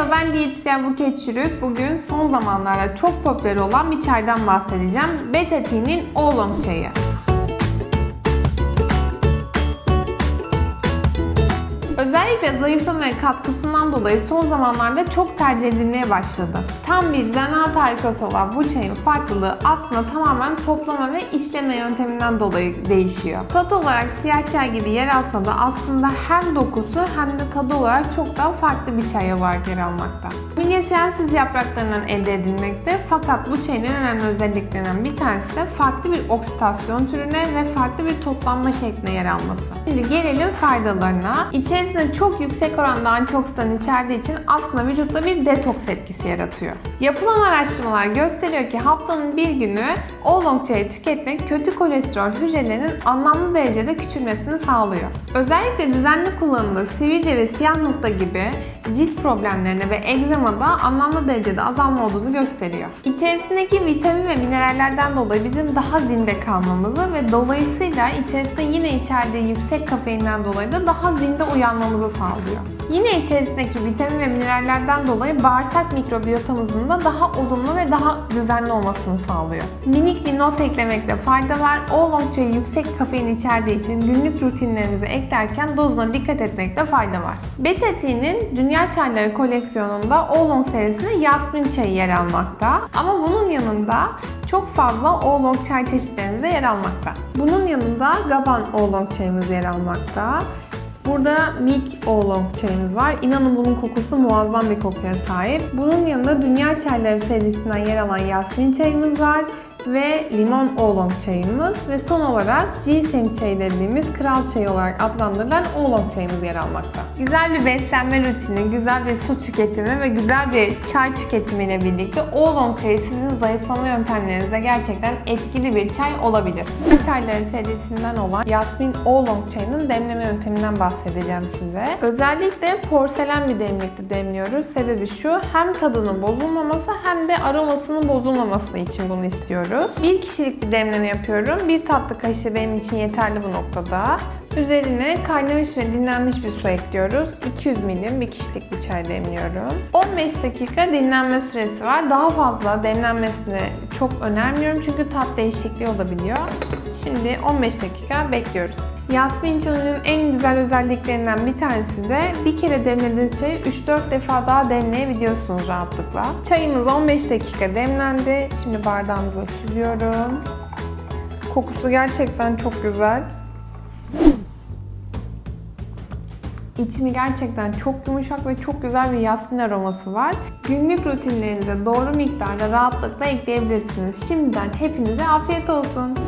Merhaba ben diyetisyen Buket Çürük. Bugün son zamanlarda çok popüler olan bir çaydan bahsedeceğim. Beta Tea'nin Oolong çayı. Özellikle zayıflamaya katkısından dolayı son zamanlarda çok tercih edilmeye başladı. Tam bir zanaat harikası olan bu çayın farklılığı aslında tamamen toplama ve işleme yönteminden dolayı değişiyor. Tat olarak siyah çay gibi yer alsa da aslında hem dokusu hem de tadı olarak çok daha farklı bir çay olarak yer almakta. Minyasyensiz yapraklarından elde edilmekte fakat bu çayın en önemli özelliklerinden bir tanesi de farklı bir oksidasyon türüne ve farklı bir toplanma şekline yer alması. Şimdi gelelim faydalarına. İçerisinde çok yüksek oranda antioksidan içerdiği için aslında vücutta bir detoks etkisi yaratıyor. Yapılan araştırmalar gösteriyor ki haftanın bir günü oolong çayı tüketmek kötü kolesterol hücrelerinin anlamlı derecede küçülmesini sağlıyor. Özellikle düzenli kullanımda sivilce ve siyah nokta gibi cilt problemlerine ve egzamada anlamlı derecede azalma olduğunu gösteriyor. İçerisindeki vitamin ve minerallerden dolayı bizim daha zinde kalmamızı ve dolayısıyla içerisinde yine içerdiği yüksek kafeinden dolayı da daha zinde uyanmamızı sağlıyor. Yine içerisindeki vitamin ve minerallerden dolayı bağırsak mikrobiyotamızın da daha olumlu ve daha düzenli olmasını sağlıyor. Minik bir not eklemekte fayda var. Oolong çayı yüksek kafein içerdiği için günlük rutinlerimize eklerken dozuna dikkat etmekte fayda var. Beta Dünya Çayları koleksiyonunda Oolong serisinde Yasmin çayı yer almakta. Ama bunun yanında çok fazla oolong çay çeşitlerimiz de yer almakta. Bunun yanında Gabon oolong çayımız yer almakta. Burada Milk Oolong çayımız var. İnanın bunun kokusu muazzam bir kokuya sahip. Bunun yanında Dünya Çayları serisinden yer alan Yasmin çayımız var ve limon oolong çayımız ve son olarak ginseng çayı dediğimiz kral çayı olarak adlandırılan oolong çayımız yer almakta. Güzel bir beslenme rutini, güzel bir su tüketimi ve güzel bir çay tüketimiyle birlikte oolong çayı sizin zayıflama yöntemlerinizde gerçekten etkili bir çay olabilir. Bu çayları serisinden olan Yasmin oolong çayının demleme yönteminden bahsedeceğim size. Özellikle porselen bir demlikte demliyoruz. Sebebi şu, hem tadının bozulmaması hem de aromasının bozulmaması için bunu istiyoruz. Bir kişilik bir demleme yapıyorum. Bir tatlı kaşığı benim için yeterli bu noktada. Üzerine kaynamış ve dinlenmiş bir su ekliyoruz. 200 milim bir kişilik bir çay demliyorum. 15 dakika dinlenme süresi var. Daha fazla demlenmesini çok önermiyorum çünkü tat değişikliği olabiliyor. Şimdi 15 dakika bekliyoruz. Yasmin çayının en güzel özelliklerinden bir tanesi de bir kere demlediğiniz çayı 3-4 defa daha demleyebiliyorsunuz rahatlıkla. Çayımız 15 dakika demlendi. Şimdi bardağımıza süzüyorum. Kokusu gerçekten çok güzel. İçimi gerçekten çok yumuşak ve çok güzel bir yasmin aroması var. Günlük rutinlerinize doğru miktarda rahatlıkla ekleyebilirsiniz. Şimdiden hepinize afiyet olsun.